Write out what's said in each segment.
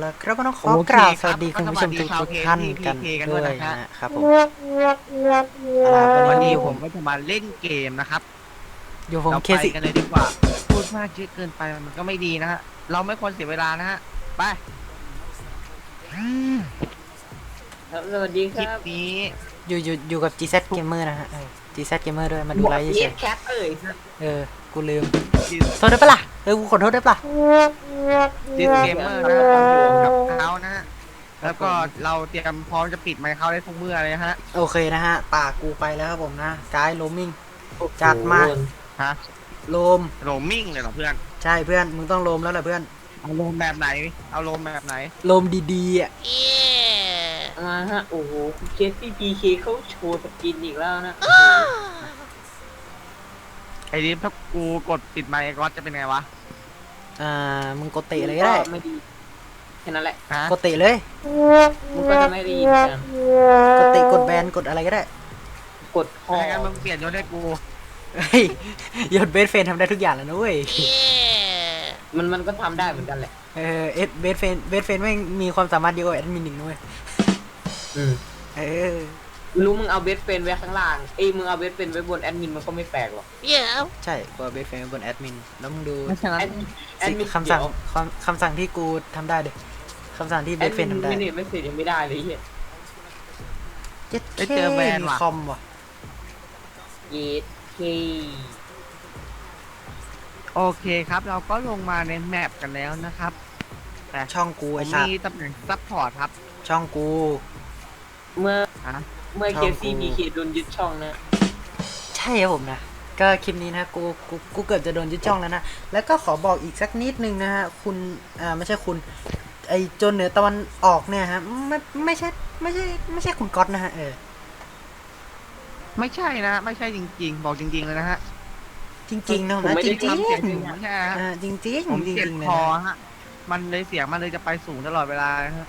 แล้วครับก็ต้องขอโอเคกราบคสรับวัสดีคุณผู้ชมสวัสดีทุกชาวๆท่าน KT กันกันด้ด้ววยยนะฮะนะครับผมวัวันนนี้นี้ผผมมก็จะมาเล่นเกมนะครับอยู่ผมเราเคไปสิกันเลยดีกว่า พูดมากเยอะเกินไปมันก็ไม่ดีนะฮะเราไม่ควรเสียเวลานะฮะไปครับสวัสดีคคลิปรับนี้อยู่อยู่อยู่กับ GZ Gamer นะฮะเออ GZ Gamer ด้วยมาดูไลฟ์เอเฉสยแคทเอ้ยๆเออ กูลืมโทษได้ปะล่ะ เออกูขอโทษได้ปะล่ะดิสเกมเมอร์นะฮะอยู่กับเขานะฮะ แล้วก็เราเตรียมพร้อมจะปิดไมค์เขาได้ทุกเมื่อเลยฮะ โอเคนะฮะ ปากกูไปแล้วครับผมนะกายโลมิงจัดมาฮะโลม โรมมิ่งเลยเหรอเพื่อนใช่เพื่อน มึงต้องโลมแล้วแหละเพื่อน เอาโรมแบบไหน เอาโรมแบบไหน โลมดีๆอะมาฮะ โอ้โหคุณเคสที่พีเคเขาโชว์สกินอีกแล้วนะ ไอ้นี่ถ้ากูกดปิดไมค์ก็จะเป็นไงวะอ่ามึงกดเตะเลยก็ได้ไม่ดีแค่นั้นแหละฮะกดเตะเลยมึงก็จะไม่ได้ยินกันกดเตะกดแบนกดอะไรก็ได้กดคอถ้างั้นมึงเปลี่ยนยศให้กูเฮ้ยยศเบสเฟนทำได้ทุกอย่างแล้วนะเว้ยมันมันก็ทำได้เหมือนกันแหละเออเอสเบสเฟนเบสเฟนไม่งมีความสามารถเยอะกว่าแอดมินหนึ่งด้วยอืม เออ รู้มึงเอาเบสเฟนไว้ข้างล่างเอ้ยมึงเอาเบสเฟนไว้บนแอดมินมันก็ไม่แปลกหรอกใช่กว่าเบสเฟนบนแอดมินแล้วมึงดูไม่ใช่นะแอดแอดมินคำสั่งคำคำสั่งที่กูทำได้เด็คำสั่งที่แอเบดสเฟมินนทำได้ไม่ได้ไม่เสร็จยังไม่ได้เลยเฮียเจ็ดไปเจอแบรนด์ว่ะ คอมว่ะเยสเคโอเคครับ เราก็ลงมาในแมปกันแล้วนะครับช่องกูผไอ้มสัตมีว์ตำแหน่งซัพพอร์ตครับช่องกู เมื่อฮะ เมื่อช่เคองซีกูพีเคโดนยึดช่องนะ ใช่ครับผมนะ ก็คลิปนี้นะกูกูกูเกือบจะโดนยึดช่องแล้วนะ แล้วก็ขอบอกอีกสักนิดนึงนะฮะ คุณอ่าไม่ใช่คุณ ไอโจนเหนือตะวันออกเนี่ยฮะ ไม่ไม่ใช่ไม่ใช่ไม่ใช่คุณก๊อตนะฮะเออ ไม่ใช่นะ ไม่ใช่จริง ๆ บอกจริง ๆ เลยนะฮะจริงๆนะผมนะไม่จได้ริงจริงทำเสียงจริงไม่ใช่ฮะอ่าจริงจริงผมจริงเจ็บๆเลยคอนะฮะ มันเลยเสียงมันเลยจะไปสูงตลอดเวลานะฮะ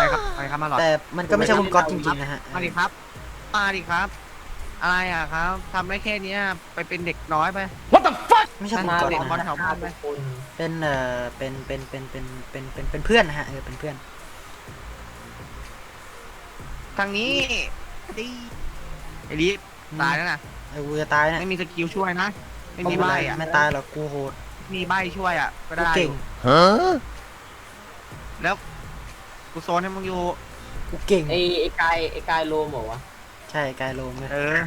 ไปครับไปครับมาหลอดแต่มันก็ไม่ใช่คุณก๊อตจริงๆนะฮะมาดิครับมาดิครับ อะไรอะครับทำได้แค่เนี้ยไปเป็นเด็กน้อยไปไม่ใช่คุณมาก๊อตเลยนะบอลฮะแถวบ้านไหมคนเป็นเอ่อเป็นเป็นเป็นเป็นเป็นเป็นเป็นเพื่อนนะฮะเออเป็นเพื่อนทางนี้ดิไอ้ลิฟตายแล้วนะเออกูจะตายนะไม่มีสกิลช่วยนะไม่มีไม่ใบเป็นไรอะไม่ตายหรอกกูโหดมีใบช่วยอะก็กูได้อเก่งยู่แล้ว กูโซนให้มึงอยู่ กูเก่ง ไอ้ไอ้กายไอ้กายโลมเหรอวะใช่กายโลมเลยเออ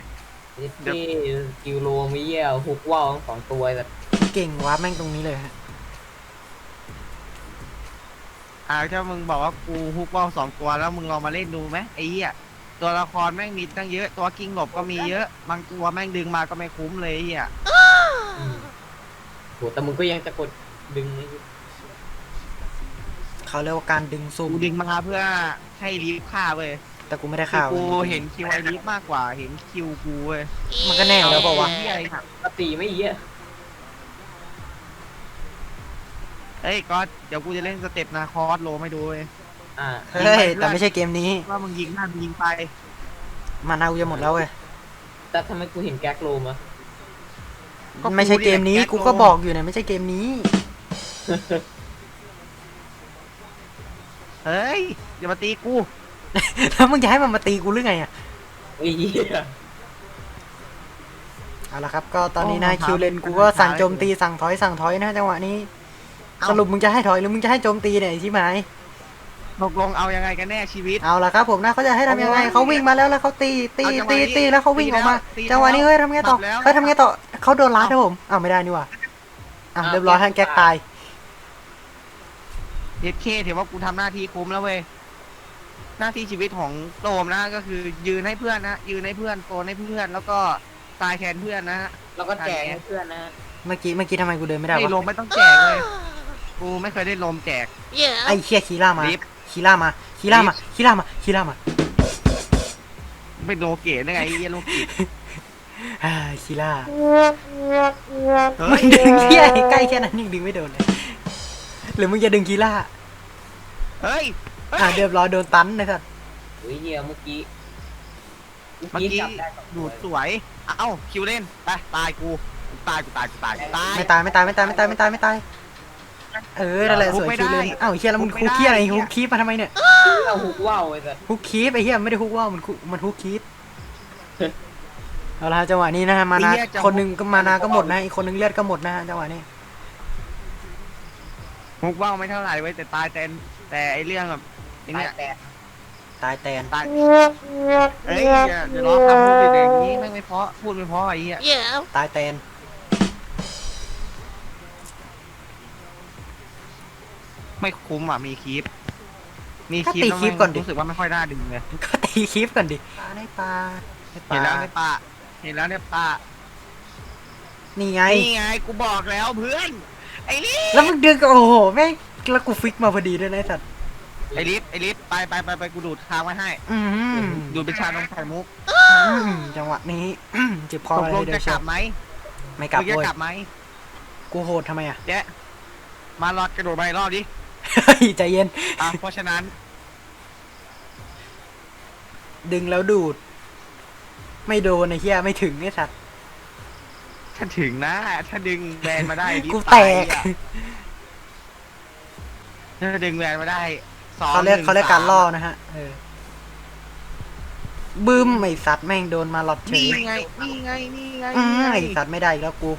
ไอ้ที่สกิลโลมไม่เยี่ยฮุกว่าวทั้งสองตัวแต่กูเก่งวาร์ปแม่งตรงนี้เลยฮะอ่าถ้ามึงบอกว่ากูฮุกว่าวสองตัวแล้วมึงลองมาเล่นดูไหมไอ้เหี้ยตัวละครแม่งมีตั้งเยอะ ตัวกิ้งหลบก็มีเยอะ บางตัวแม่งดึงมาก็ไม่คุ้มเลยไอ้เหี้ย โหแต่มึงก็ยังจะกดดึงไอ้ เขาเรียกว่าการดึงซูมกูดึงมาเพื่อให้ลีฟฆ่าเว้ยแต่กูไม่ได้คือข่าวกูเห็นคิวไอลีฟมากกว่า เห็นคิวกูเว้ยมันก็แน่แล้วเปล่าวะเหี้ยอะไรครับปกติไม่เยี่ยเฮ้ยก็เดี๋ยวกูจะเล่นสเต็ปนาคอสโลไม่ดูเว้ยอ่าเฮ้ยแต่ไม่ใช่เกมนี้ว่ามึงยิงหน้ามึงยิงไปมานากูจะหมดแล้วเว้ยแต่ทำไมกูเห็นแก๊กโลมอะก็กูไม่ใช่เกมนี้เรียกแก๊กกูก็โลบอกอยู่เนี่ยไม่ใช่เกมนี้ เฮ้ย อย่ามาตีกู แล้วมึงจะให้มันมาตีกูหรือไงอะไอ้เหี้ย เอาละครับก็ตอนนี้นะคิวเลนกูก็สั่งโจมตีสั่งถอยสั่งถอยนะจังหวะนี้สรุปมึงจะให้ถอยหรือมึงจะให้โจมตีเนี่ยใช่ไหมตกลงเอายังไงกันแน่ชีวิต เอาละครับผมนะเขาจะให้ทำยังไงโอ้ยเขาวิ่งมาแล้วแล้วเขาตีตีเอาจังหวะตีนี้ตีแล้วเขาวิ่งออกมาตีแล้วจังหวะนี้เฮ้ยทำไงต่อปรับแล้วเฮ้ยทำไงต่อเขาโดนลัดครับผมอ้าวไม่ได้นี่หว่าอะเรียบร้อยท่านแก๊กตาย เอเคถือว่ากูทำหน้าที่คุ้มแล้วเว้ย หน้าที่ชีวิตของโตมนะ ก็คือยืนให้เพื่อนนะ ยืนให้เพื่อนโซนให้เพื่อน แล้วก็ตายแทนเพื่อนนะฮะแล้วก็แจกให้เพื่อนนะ เมื่อกี้เมื่อกี้ทำไมกูเดินไม่ได้ไอ้ลวะมไม่ต้องแจกเลย กูไม่เคยได้ลมแจก ไอ้เคียคีล่ามาลิฟต์คีล่ามา คีล่ามา คีล่ามา คีล่ามาเป็นโลเกตได้ไงไอ้เหี้ยโลเกตอ่าคีล่าเฮ้มึยงดึงเคียใกล้แค่นั้นยังดึงไม่โดนเลยหรือมึงจะดึงคีล่า เฮ้ยเฮ้ย อ่าเรียบร้อยโดนตันนะครับเฮ้ยเหี้ยเมื่อกี้เมื่อกี้ จับได้สองดูตัวดสวย เอ้าคิวเล่น ไป ตายกูตายกูตายกูตายกูตาย ไม่ตายไม่ตายไม่ตายไม่ตายไม่ตายไม่ตายเออนั่นแหละฮุสกวยไม่คิวเลได้นอ้าวเฮียแล้วมึงฮุกฮุไม่กคียอะไรได้ฮุกคีปมาทำไมเนี่ยเอาหุกว่าวไอ้สัสฮุกคีปไอ้เฮียไม่ได้ฮุกว่าวมันคุมันฮุกคีปเอาละจังหวะนี้นะฮะมานาไอ้เหี้ยจะ คนหนึ่งก็มานาก็หมดนะฮุกอีกคนหนึ่งเลือดก็หมดนะฮะจังหวะนี้ฮุกว่าวไม่เท่าไหร่เว้ยแต่ตายแต่ แต่ไอเรื่องแบบไอ้ตายเนี่ยแต่ตายแตนตายเอ้ยอย่าอย่าล้อคำพูดดิเด็กนี้แม่งไม่เพราะพูดไม่เพราะไอ้เหี้ยตายแตนไม่คุ้มอะมีคลิป มีก็คลิปตีแล้วคลิปแม่งก่อนดิรู้สึกว่าไม่ค่อยน่าดึงเลยก็ตีคลิปก่อนดิปลาได้ปลาได้ปเห็นแล้วลาในป่าเห็นแล้วในป่านี่ไง นี่ไงกูบอกแล้วเพื่อนไอ้ลิฟแล้วมึงดึงก็โอ้โหแม่ง แล้วกูฟิกมาพอดีด้วยนะไอ้สัตว์ไอ้ลิฟไอ้ลิฟไปไปไปไปกูดูดทางไว้ให้ อืมดูดเป็นชานมไข่มุกอืมจังหวะนี้เจ็บคอตกเลลงยเดี๋จะยวกเชียลัวบไหมไม่กลับมึงจะเว้ยกลับไหมกูโหดทำไมอะ เจ๊มารอดกระโดดไปรอบดิเฮ้ยใจเย็น อะเพราะฉะนั้นดึงแล้วดูด ไม่โดนไอ้เหี้ยไม่ถึงไอ้สัตว์ถ้าถึงนะถ้าดึงแบนมาได้ลิฟกูต์แตตายกอะ ถ้าดึงแบนมาได้สองเขาเรียกหนึ่งเขาเรียกการสมล่อนะฮะเออบึ้มไอ้สัตว์แม่งโดนมาหลอดเฉนี่ยไงนี่ไงนี่ไงอืนี่มไงไอ้สัตว์ไม่ได้อีกแล้วกู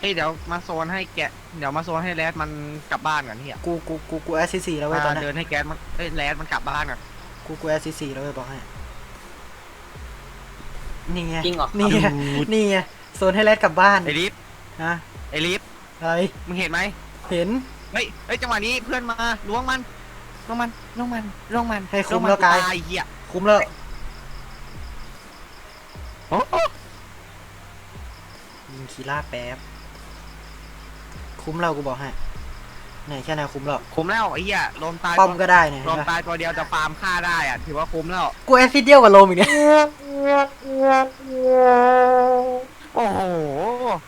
เฮ้ยเดี๋ยวมาโซนให้แกะเดี๋ยวมาโซนให้แรดมันกลับบ้านก่อนเฮียกูกูกูกูแอสซิสี่แล้วเว้ยตอนเดินี้นให้แก๊สมันเอ้ยแรดมันกลับบ้านก่อนกูกูแอสซิสี่แล้วเว้ยบอกให้นี่ไงจริงเหรอนี่ไงนี่ไงโซนให้แรดกลับบ้านไอ้ลิฟฮะไอ้ลิฟอะไรมึงเห็นไหมเห็น เฮ้ยเฮ้ยจังหวะนี้เพื่อนมาล้วงมันล้วงมันล้วงมันล้วงมันให้คุ้มวงนแล้วกายตาย เหี้ยคุ้มแล้วโอ้โหยิงคีล่าแป๊บ คุ้มเรากูบอกให้ไหนแค่ไหนคุ้มแล้วคุ้มแล้วไอ้เหี้ยลมตายป้อมก็ได้เนี่ยลเห็นมปะตายตัวเดียวจะฟาร์มฆ่าได้อะถือว่าคุ้มแล้วกูแอสซิดเดียวกับโลมอีกเนี่ยโอ้โห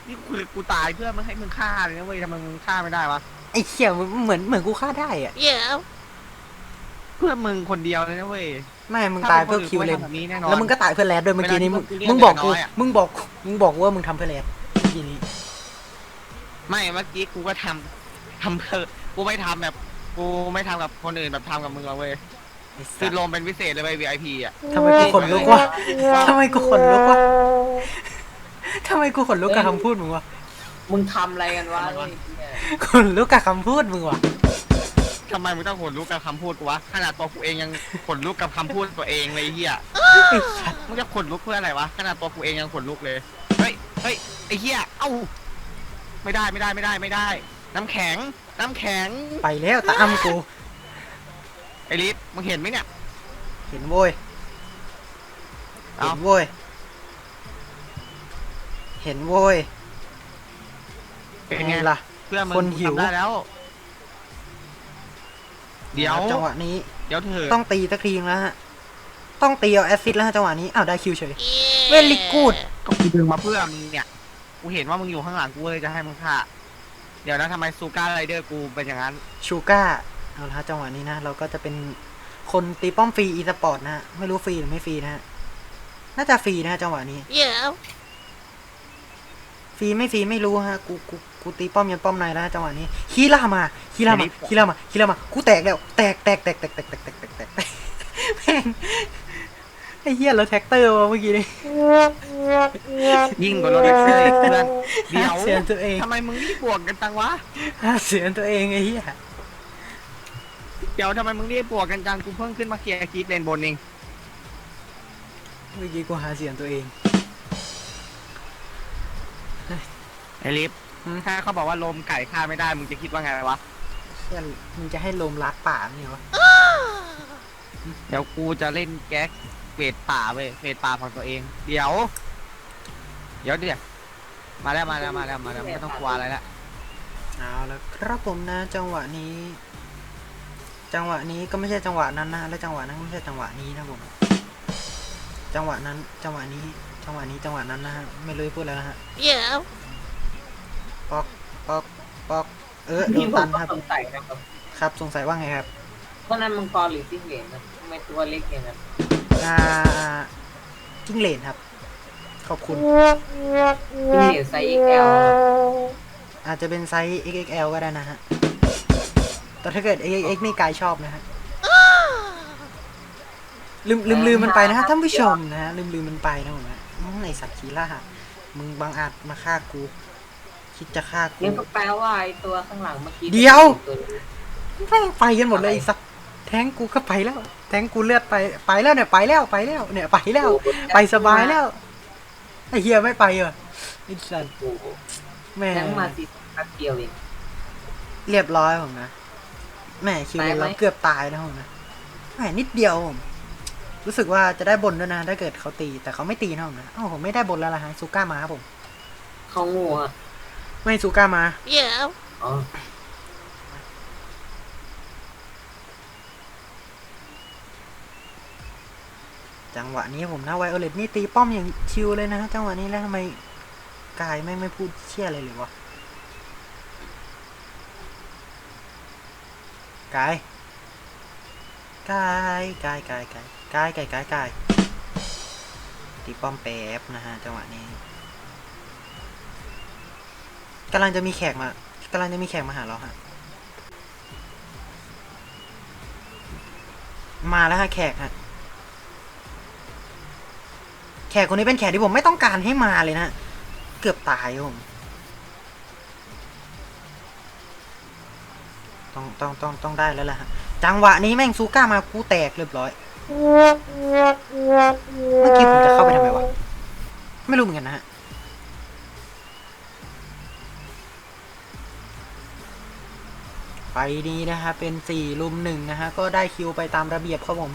นี่กูกูตายเพื่อไม่ให้มึงฆ่าเลยนะเว้ยทำไมมึงฆ่าไม่ได้วะ ไอ้เขี่ยมึงเหมือนเหมือนกูฆ่าได้อะเพื่อมึงคนเดียวเลยนะเว้ย ไม่ มึงตายเพื่อคิวเลนถ้าป็นนอื่นกูไม่ทำแบบนี้แน่นอนแล้วมึงก็ตายเพื่อแรดด้วยเมื่อกี้นี้ มึงเวลาที่มึงบอกกูเรียกเด็กน้อยอะมึงบอก มึงบอกว่ามึงทำเพื่อแรดเมื่อกี้นี้ ไม่ เมื่อกี้กูก็ทำทำเพื่อกูไม่ทำแบบ กูไม่ทำกับคนอื่นแบบทำกับมึงหรอกเว้ยไอ้คืสัอสลมเป็นพิเศษเลยเว้ย VIP อะทำไมกูขนลุกวะทำไมกูขนลุกวะทำไมกูขนลุกกับคำพูดมึงวะ มึงทำอะไรกันวะไอ้เหี้ยขนลุกกับคำพูดมึงวะทำไมมึงต้องขนลุกกับคำพูดกูวะขนาดตัวกูเองยังขนลุกกับคำพูดตัวเองเลยไอ้เฮียไอ้สัสมึงจะขนลุกเพื่ออะไรวะขนาดตัวกูเองยังขนลุกเลยเฮ้ยเฮ้ยไอ้เฮียเอ้าไม่ได้ไม่ได้ไม่ได้ไม่ได้ น้ำแข็ง น้ำแข็งไปแล้วตาอ้ำกู ไอ้ลิฟมึงเห็นไหมเนี่ย เห็นโว้ยเห็เอานโว้ยเห็นโว้ย เป็นไงไงล่ะ เพื่อนมึงคนหิว ทำได้แล้ว เดี๋ยว จังหวะนี้ เดี๋ยวเถอะต้องตีสักทีแล้วฮะ ต้องตีเอาแอสซิดแล้วฮะจังหวะนี้ อ้าวได้คิวเฉยเวลิกูดก็กูดึงมาเพื่อมึงเนี่ย กูเห็นว่ามึงอยู่ข้างหลังกูเลยจะให้มึงฆ่า เดี๋ยวนะทำไมซูการไรเดอร์กูเป็นอย่างนั้น ชูก้า เอาละฮะจังหวะนี้นะ เราก็จะเป็นคนตีป้อมฟรีอีสปอร์ตนะฮะ ไม่รู้ฟรีหรือไม่ฟรีนะฮะ น่าจะฟรีนะฮะจังหวะนี้ฟ รีไม่ฟรีไม่รู้ฮะกูกูกูตีป้อมยันป้อมในแล้วฮะจังหวะนี้ฮีล่ามาฮีล่ามาฮีล่ามาฮีล่ามากูแตกแล้วแตกแตกแตกแตกแตกแตกแตกแตกแตกแตกแม่งไอ้เหี้ยเราแท็กเตอร์มาเมื่อกี้นี้ยิ่งกว่ารถแท็กซี่เพื่อนเดี๋ยวเสียงตัวเองทำไมมึงรีบบวกกันจังวะหาเสียงตัวเองไอ้เหี้ยเดี๋ยวทำไมมึงรีบบวกกันจังกูเพิ่งขึ้นมาเคลียร์คีดเลนบนเองเมื่อกี้กูหาเสียงตัวเอง ไอ้ลิฟอืมถ้าเขาบอกว่าลมไก่ฆ่าไม่ได้ มึงจะคิดว่าไงวะ เพื่อนมึงจะให้ลมรักป่าเนี่ยวะเดี๋ยวกูจะเล่นแก๊กเวทป่าเว้ยเวทป่าของตัวเอง เดี๋ยว เดี๋ยวเดี๋ยวมาแล้วมาแล้วมาแล้วมาแล้วไม่ต้องกลัวอะไรละเอาแล้วครับผมนะ จังหวะนี้ จังหวะนี้ก็ไม่ใช่จังหวะนั้นนะและจังหวะนั้นก็ไม่ใช่จังหวะนี้นะผมจังหวะนั้น จังหวะนี้ จังหวะนี้จังหวะนั้นนะฮะไม่รู้จะพูดแล้วนะฮะ ป๊อกป๊อกป๊อกเออโดพี่นผตัมนก็ครับสงสัยนะครับครับ สงสัยว่าไงครับเพราะนั้นมังกรหรือจิ้งเหลนนะทำไมตัวเล็กอย่างนั้นอ่าจิ้งเหลนครับ ขอบคุณ จิ้งเหลนไซส์ XL ครับอาจจะเป็นไซส์ XXL ก็ได้นะฮะ แต่ถ้าเกิด XXX นี่กายชอบนะฮะ ลืมลืมลืมมันไปนะฮะท่านผู้ชมนะฮะลืมลืมมันไปนะผมนะอืมไอสัตว์ชีล่ามึงบังอาจมาฆ่ากู คิดจะฆ่ากู งั้นก็แปลว่าไอตัวข้างหลังเมื่อกี้เดี๋ยวตัวนี้แม่งไปกันหมดเลยไอ้สัตว์แทงกูก็ไปแล้ว แทงกูเลือดไปไปแล้วเนี่ยไปแล้วไปแล้วเนี่ยไปแล้ว ไปสบายแล้วไอ้เฮียไม่ไปเหรอไอ้สัตว์โอ้โหแม่แทงมาสิแป๊บเดียวเอง เรียบร้อยผมนะแม่คิวตายไหม เราเกือบตายนะผมนะแหมนิดเดียวผมรู้สึกว่าจะได้บนด้วยนะถ้าเกิดเขาตีแต่เขาไม่ตีนะผมนะอ้าวผมไม่ได้บนแล้วล่ะฮะซูก้ามาครับผม เขาโง่อะ ไม่ซูก้ามาอ๋อจังหวะนี้ผมนะไวโอเลตนี่ตีป้อมอย่างชิวเลยนะจังหวะนี้แล้วทำไมกายไม่งไม่พูดเชี่ยอะไรเลยวะกายกายกายกายกายกายกายกายกายตีป้อมแป๊บนะฮะจังหวะนี้ กำลังจะมีแขกมากำลังจะมีแขกมาหาเราฮะ มาแล้วฮะแขกฮะ แขกคนนี้เป็นแขกที่ผมไม่ต้องการให้มาเลยนะเกือบตายผมต้องต้องต้องต้องได้แล้วล่ะฮะ จังหวะนี้แม่งซูก้ามากูแตกเรียบร้อย นี้นะฮะเป็นสี่ลุมหนึ่งนะฮะก็ได้คิวไปตามระเบียบครับผม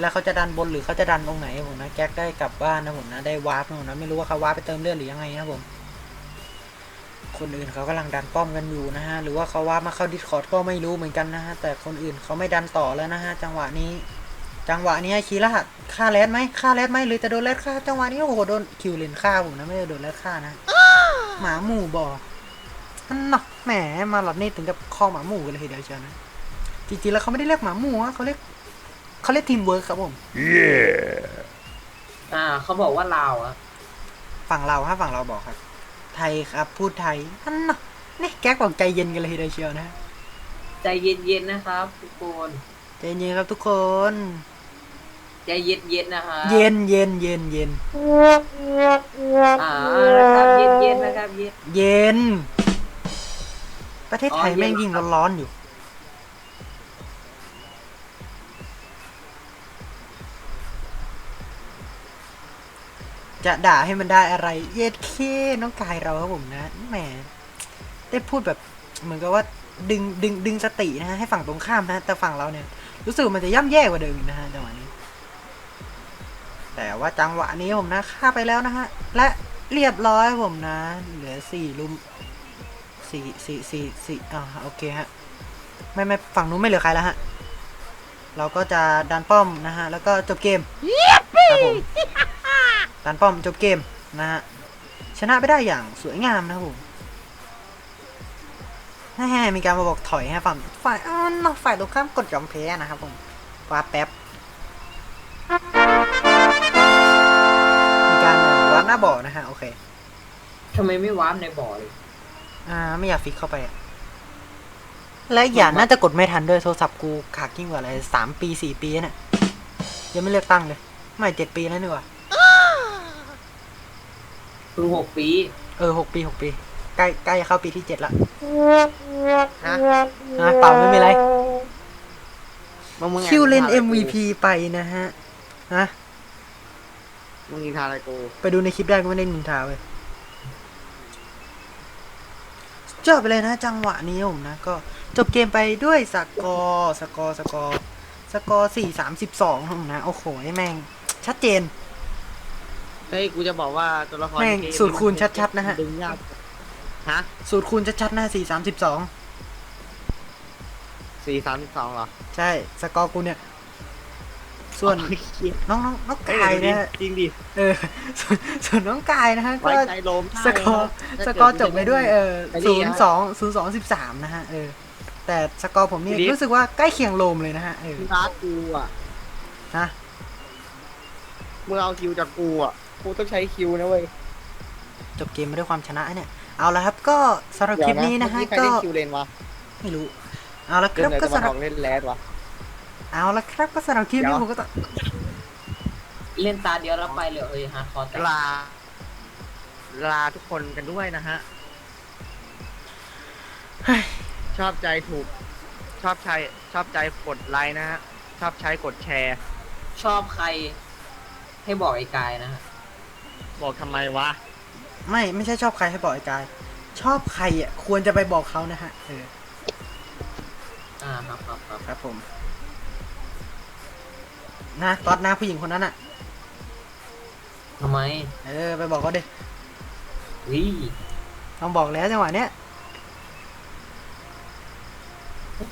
แล้วเขาจะดันบนหรือเขาจะดันตรงไหนผมนะแก๊กได้กลับบ้านนะผมนะได้วาร์ปนะผมนะไม่รู้ว่าเขาวาร์ปไปเติมเลือดหรือยังไงนะผมคนอื่นเขากำลังดันป้อมกันอยู่นะฮะหรือว่าเขาวาร์ปมาเข้าดิสคอร์ดก็ไม่รู้เหมือนกันนะฮะแต่คนอื่นเขาไม่ดันต่อแล้วนะฮะจังหวะนี้จังหวะนี้คีร่าฆ่าแรดไหมฆ่าแรดไหมหรือจะโดนแรดฆ่าจังหวะนี้โอ้โหโดนคิวเลนฆ่าผมนะไม่ได้โดนแรดฆ่านะหมาหมู่บอ อันน่ะแหมมาหลอดนี่ถึงกับคอหมาหมู่กันเลยทีเดียวเชียวนะจริงๆแล้วเขาไม่ได้เรียกหมาหมู่อะเขาเรียกเขาเรียกทีมเวิร์คครับผมอ่าเขาบอกว่าลาวอะฝั่งเราฮะฝั่งเราบอกครับ ไทยครับ พูดไทยอันน่ะนี่แก๊กบอกใจเย็นกันเลยทีเดียวเชียวนะใจเย็นๆนะครับทุกคนใจเย็นครับทุกคน ใจเย็นๆนะครับเย็นเย็นเย็นเย็นอ่านะครับเย็นๆนะครับเย็นเย็น ประเทศไทยอ๋อเย็นแม่งยิ่งร้อนๆอยู่ จะด่าให้มันได้อะไร เย็ดเคน้องกายเราครับผมนะแหมได้พูดแบบเหมือนกับว่าดึงดึงดึงสตินะฮะให้ฝั่งตรงข้ามนะ แต่ฝั่งเราเนี่ย รู้สึกมันจะย่ำแย่กว่าเดิมอีกนะฮะจังหวะนี้ แต่ว่าจังหวะนี้ผมนะฆ่าไปแล้วนะฮะ และเรียบร้อยผมนะ เหลือสี่ลุม สี่สี่สี่สี่อ่าโอเคฮะ ไม่ไม่ฝั่งนู้นไม่เหลือใครแล้วฮะ เราก็จะดันป้อมนะฮะ แล้วก็จบเกมครับผมดันป้อมจบเกมนะฮะ ชนะไปได้อย่างสวยงามนะครับผมแฮ่ๆมีการมาบอกถอยฮะฝั่งฝ่ายอ้าวเนอะฝ่ายตรงข้ามกดยอมแพ้นะครับผมว่าแป๊บ มีการวัดหน้าบ่อนะฮะ โอเคทำไมไม่วาร์ปในบ่อเลย อ่า ไม่อยากฟิกเข้าไปอะและอีกอย่างน่าจะกดไม่ทันด้วยโทรศัพท์กูขาดยิ่งกว่าอะไรสามปีสี่ปีแล้วเนี่ยยังไม่เลือกตั้งเลย ไม่เจ็ดปีแล้วนี่หว่าเพิ่งหกปี เออหกปีหกปี ใกล้ใกล้จะเข้าปีที่เจ็ดละฮะฮะเปล่าไม่มีไรมึงมึงคิวเลนแอบ MVP ไปนะฮะฮะมึงยิงทาอะไรกู ไปดูในคลิปได้ก็ไม่ได้นินทาเว้ย สุดยอดไปเลยนะจังหวะนี้ผมนะ ก็จบเกมไปด้วยสกอร์สกอร์สกอร์สกอร์สี่สามสิบสองผมนะ โอ้โหไอ้แม่ง ชัดเจน เฮ้ยกูจะบอกว่าตัวละครแม่งเกสูตรคูณชัดๆนะฮะ ดึงยากฮะสูตรคูณชัดๆนะสี่สามสิบสองสี่สามสิบสองเหรอ ใช่ สกอร์กูเนี่ย ส่วนโอ้ยเหี้ยน้องน้องน้องเฮ้ยกายเดี๋ยวนะฮะจริงดิเออส่วนส่วนน้องกายนะฮะก็ไว้ใจโลมสกอร์สกอร์จบไปด้วยเออไอ้ศูนี่นย์ฮะสองศูนย์สองสิบสามนะฮะเออแต่สกอร์ผมนี่ทีนี้รู้สึกว่าใกล้เคียงโลมเลยนะฮะเออมึงท้ากูอะฮะมึงเอาคิวจากกูอะกูต้องใช้คิวนะเว้ยจบเกมมาด้วยความชนะเนี่ยเอาละครับก็สำหรับคลิปนี้นะฮะเดี๋ยวก็เมื่อใครเล่นคิวเลนวะไม่รู้เอาละคเดิรันบเลยก็จะมาสำหบรับอกเล่นแรดวะ เอาละครับก็สำหรับคลิปนี้เดี๋ยวผมก็ต้องเล่นตาเดียวแล้วไปเลยเอ้ยฮาร์ดคอร์แต่ลา ลาทุกคนกันด้วยนะฮะเฮ้ยชอบใจถูก ชอบใช้ชอบใจกดไลค์นะฮะ ชอบใช้กดแชร์ ชอบใคร ให้บอกไอ้กายนะฮะบอกทำไมวะ ไม่ไม่ใช่ชอบใครให้บอกไอ้กาย ชอบใครอะควรจะไปบอกเขานะฮะเอออ่าครับครับครับครับผม นะตอนหน้าผู้หญิงคนนั้นอะ ทำไมเออไปบอกเขาดิวิต้องบอกแล้วจังหวะเนี้ย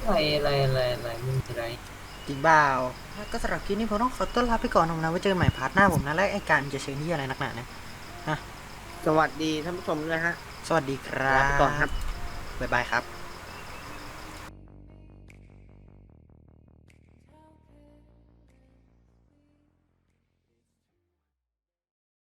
อะไรอะไรอะไรอะไรไม่มีอะไร จริงเปล่าก็สำหรับคลิปนี้ผมต้องขอต้อนรับไปก่อนนะไว้เจอกันใหม่พาร์ทหน้าผมนะและไอ้การจะเชิญที่อะไรนักหนาเนี่ยสวัสดีท่านผู้ชมนะฮะสวัสดีครัลาบไปก่อนครับ บ๊ายบายครับ